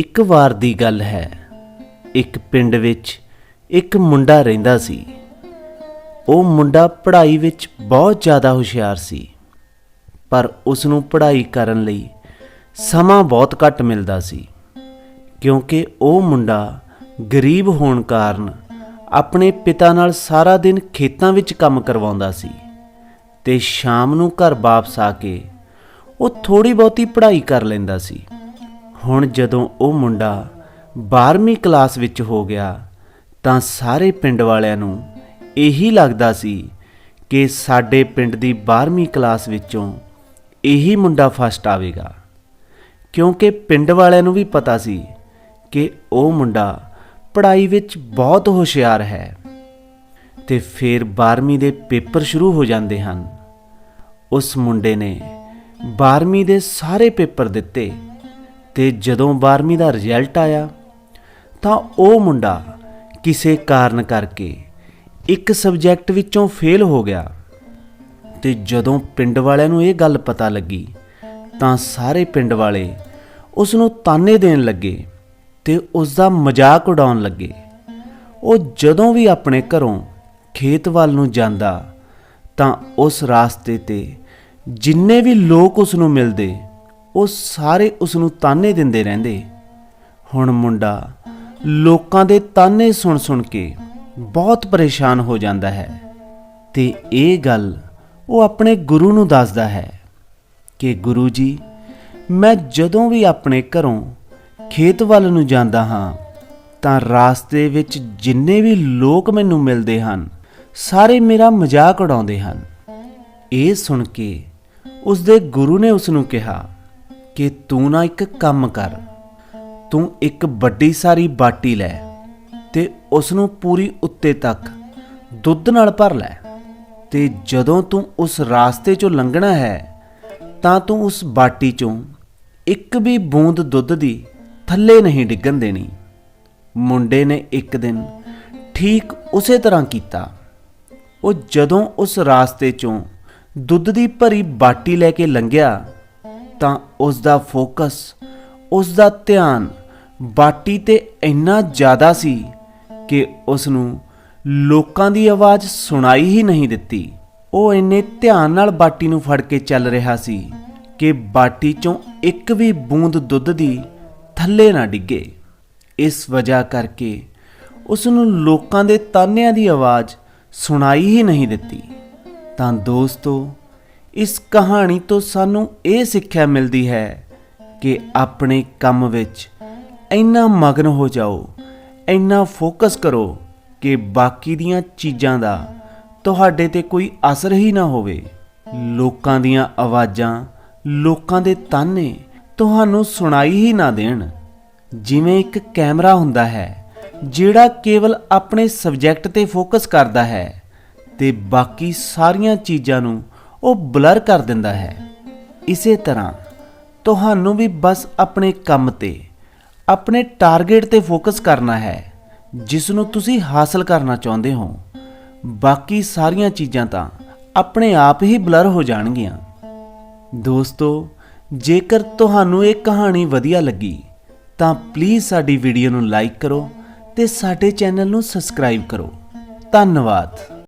ਇੱਕ ਵਾਰ ਦੀ ਗੱਲ ਹੈ। ਇੱਕ ਪਿੰਡ ਵਿੱਚ ਇੱਕ ਮੁੰਡਾ ਰਹਿੰਦਾ ਸੀ। ਉਹ ਮੁੰਡਾ ਪੜ੍ਹਾਈ ਵਿੱਚ ਬਹੁਤ ਜ਼ਿਆਦਾ ਹੁਸ਼ਿਆਰ ਸੀ। ਪਰ ਉਸ ਨੂੰ ਪੜ੍ਹਾਈ ਕਰਨ ਲਈ ਸਮਾਂ ਬਹੁਤ ਘੱਟ ਮਿਲਦਾ ਸੀ। ਕਿਉਂਕਿ ਉਹ ਮੁੰਡਾ ਗਰੀਬ ਹੋਣ ਕਾਰਨ ਆਪਣੇ ਪਿਤਾ ਨਾਲ ਸਾਰਾ ਦਿਨ ਖੇਤਾਂ ਵਿੱਚ ਕੰਮ ਕਰਵਾਉਂਦਾ ਸੀ ਤੇ ਸ਼ਾਮ ਨੂੰ ਘਰ ਵਾਪਸ ਆ ਕੇ ਉਹ ਥੋੜੀ ਬਹੁਤੀ ਪੜ੍ਹਾਈ ਕਰ ਲੈਂਦਾ ਸੀ। ਹੁਣ ਜਦੋਂ ਉਹ ਮੁੰਡਾ 12ਵੀਂ ਕਲਾਸ ਵਿੱਚ ਹੋ ਗਿਆ, ਤਾਂ ਸਾਰੇ ਪਿੰਡ ਵਾਲਿਆਂ ਨੂੰ ਇਹੀ ਲੱਗਦਾ ਸੀ ਕਿ ਸਾਡੇ ਪਿੰਡ ਦੀ 12ਵੀਂ ਕਲਾਸ ਵਿੱਚੋਂ ਇਹੀ ਮੁੰਡਾ ਫਸਟ ਆਵੇਗਾ। ਕਿਉਂਕਿ ਪਿੰਡ ਵਾਲਿਆਂ ਨੂੰ ਵੀ ਪਤਾ ਸੀ ਕਿ ਉਹ ਮੁੰਡਾ ਪੜ੍ਹਾਈ ਵਿੱਚ ਬਹੁਤ ਹੁਸ਼ਿਆਰ ਹੈ। ਤੇ ਫਿਰ 12ਵੀਂ ਦੇ ਪੇਪਰ ਸ਼ੁਰੂ ਹੋ ਜਾਂਦੇ ਹਨ। ਉਸ ਮੁੰਡੇ ਨੇ 12ਵੀਂ ਦੇ ਸਾਰੇ ਪੇਪਰ ਦਿੱਤੇ। ਤੇ ਜਦੋਂ 12ਵੀਂ ਦਾ ਰਿਜ਼ਲਟ ਆਇਆ, ਤਾਂ ਉਹ ਮੁੰਡਾ ਕਿਸੇ ਕਾਰਨ ਕਰਕੇ ਇੱਕ ਸਬਜੈਕਟ ਵਿੱਚੋਂ ਫੇਲ ਹੋ ਗਿਆ। ਤੇ ਜਦੋਂ ਪਿੰਡ ਵਾਲਿਆਂ ਨੂੰ ਇਹ ਗੱਲ ਪਤਾ ਲੱਗੀ, ਤਾਂ ਸਾਰੇ ਪਿੰਡ ਵਾਲੇ ਉਸ ਨੂੰ ਤਾਨੇ ਦੇਣ ਲੱਗੇ ਤੇ ਉਸ ਦਾ ਮਜ਼ਾਕ ਉਡਾਉਣ ਲੱਗੇ। ਉਹ ਜਦੋਂ ਵੀ ਆਪਣੇ ਘਰੋਂ ਖੇਤ ਵੱਲ ਨੂੰ ਜਾਂਦਾ, ਤਾਂ ਉਸ ਰਾਸਤੇ ਤੇ ਜਿੰਨੇ ਵੀ ਲੋਕ ਉਸ ਨੂੰ ਮਿਲਦੇ ਉਹ ਸਾਰੇ ਉਸ ਨੂੰ ਤਾਨੇ ਦਿੰਦੇ ਰਹਿੰਦੇ। ਹੁਣ ਮੁੰਡਾ ਲੋਕਾਂ ਦੇ ਤਾਨੇ ਸੁਣ ਸੁਣ ਕੇ ਬਹੁਤ ਪਰੇਸ਼ਾਨ ਹੋ ਜਾਂਦਾ ਹੈ ਤੇ ਇਹ ਗੱਲ ਉਹ ਆਪਣੇ ਗੁਰੂ ਨੂੰ ਦੱਸਦਾ ਹੈ ਕਿ ਗੁਰੂ ਜੀ, ਮੈਂ ਜਦੋਂ ਵੀ ਆਪਣੇ ਘਰੋਂ ਖੇਤ ਵੱਲ ਨੂੰ ਜਾਂਦਾ ਹਾਂ, ਤਾਂ ਰਾਸਤੇ ਵਿੱਚ ਜਿੰਨੇ ਵੀ ਲੋਕ ਮੈਨੂੰ ਮਿਲਦੇ ਹਨ, ਸਾਰੇ ਮੇਰਾ ਮਜ਼ਾਕ ਉਡਾਉਂਦੇ ਹਨ। ਇਹ ਸੁਣ ਕੇ ਉਸ ਦੇ ਗੁਰੂ ਨੇ ਉਸ ਨੂੰ ਕਿਹਾ ਕਿ ਤੂੰ ਨਾ ਇੱਕ ਕੰਮ ਕਰ। ਤੂੰ ਇੱਕ ਵੱਡੀ ਸਾਰੀ ਬਾਟੀ ਲੈ ਤੇ ਉਸ ਨੂੰ ਪੂਰੀ ਉੱਤੇ ਤੱਕ ਦੁੱਧ ਨਾਲ ਭਰ ਲੈ। ਤੇ ਜਦੋਂ ਤੂੰ ਉਸ ਰਾਸਤੇ 'ਚੋਂ ਲੰਘਣਾ ਹੈ, ਤਾਂ ਤੂੰ ਉਸ ਬਾਟੀ 'ਚੋਂ ਇੱਕ ਵੀ ਬੂੰਦ ਦੁੱਧ ਦੀ ਥੱਲੇ ਨਹੀਂ ਡਿੱਗਣ ਦੇਣੀ। ਮੁੰਡੇ ਨੇ ਇੱਕ ਦਿਨ ਠੀਕ ਉਸੇ ਤਰ੍ਹਾਂ ਕੀਤਾ। ਉਹ ਜਦੋਂ ਉਸ ਰਾਸਤੇ 'ਚੋਂ ਦੁੱਧ ਦੀ ਭਰੀ ਬਾਟੀ ਲੈ ਕੇ ਲੰਘਿਆ ਤਾਂ ਉਸ ਦਾ ਫੋਕਸ ਉਸ ਦਾ ਧਿਆਨ ਬਾਟੀ ਤੇ ਇੰਨਾ ਜ਼ਿਆਦਾ ਸੀ ਕਿ ਉਸ ਨੂੰ ਲੋਕਾਂ ਦੀ ਆਵਾਜ਼ ਸੁਣਾਈ ਹੀ ਨਹੀਂ ਦਿੱਤੀ। ਉਹ ਇੰਨੇ ਧਿਆਨ ਨਾਲ ਬਾਟੀ ਨੂੰ ਫੜ ਕੇ ਚੱਲ ਰਿਹਾ ਸੀ ਕਿ ਬਾਟੀ ਚੋਂ ਇੱਕ ਵੀ ਬੂੰਦ ਦੁੱਧ ਦੀ ਥੱਲੇ ਨਾ ਡਿੱਗੇ। ਇਸ ਵਜ੍ਹਾ ਕਰਕੇ ਉਸ ਨੂੰ ਲੋਕਾਂ ਦੇ ਤਾਨਿਆਂ ਦੀ ਆਵਾਜ਼ ਸੁਣਾਈ ਹੀ ਨਹੀਂ ਦਿੱਤੀ। ਤਾਂ ਦੋਸਤੋ ਇਸ ਕਹਾਣੀ ਤੋਂ ਸਾਨੂੰ ਇਹ ਸਿੱਖਿਆ ਮਿਲਦੀ ਹੈ ਕਿ ਆਪਣੇ ਕੰਮ ਵਿੱਚ ਇੰਨਾ ਮਗਨ ਹੋ ਜਾਓ, ਇੰਨਾ ਫੋਕਸ ਕਰੋ ਕਿ ਬਾਕੀ ਦੀਆਂ ਚੀਜ਼ਾਂ ਦਾ ਤੁਹਾਡੇ ਤੇ ਕੋਈ ਅਸਰ ਹੀ ਨਾ ਹੋਵੇ। ਲੋਕਾਂ ਦੀਆਂ ਆਵਾਜ਼ਾਂ, ਲੋਕਾਂ ਦੇ ਤਾਨੇ ਤੁਹਾਨੂੰ ਸੁਣਾਈ ਹੀ ਨਾ ਦੇਣ। ਜਿਵੇਂ ਇੱਕ ਕੈਮਰਾ ਹੁੰਦਾ ਹੈ, ਜਿਹੜਾ ਕੇਵਲ ਆਪਣੇ ਸਬਜੈਕਟ ਤੇ ਫੋਕਸ ਕਰਦਾ ਹੈ ਤੇ ਬਾਕੀ ਸਾਰੀਆਂ ਚੀਜ਼ਾਂ ਨੂੰ ਉਹ ਬਲਰ ਕਰ ਦਿੰਦਾ ਹੈ। ਇਸੇ ਤਰ੍ਹਾਂ ਤੁਹਾਨੂੰ ਵੀ ਬਸ ਆਪਣੇ ਕੰਮ ਤੇ, ਆਪਣੇ ਟਾਰਗੇਟ ਤੇ ਫੋਕਸ ਕਰਨਾ ਹੈ, ਜਿਸ ਨੂੰ ਤੁਸੀਂ ਹਾਸਲ ਕਰਨਾ ਚਾਹੁੰਦੇ ਹੋ। ਬਾਕੀ ਸਾਰੀਆਂ ਚੀਜ਼ਾਂ ਤਾਂ ਆਪਣੇ ਆਪ ਹੀ ਬਲਰ ਹੋ ਜਾਣਗੀਆਂ। ਦੋਸਤੋ, ਜੇਕਰ ਤੁਹਾਨੂੰ ਇਹ ਕਹਾਣੀ ਵਧੀਆ ਲੱਗੀ, ਤਾਂ ਪਲੀਜ਼ ਸਾਡੀ ਵੀਡੀਓ ਨੂੰ ਲਾਈਕ ਕਰੋ ਤੇ ਸਾਡੇ ਚੈਨਲ ਨੂੰ ਸਬਸਕ੍ਰਾਈਬ ਕਰੋ। ਧੰਨਵਾਦ।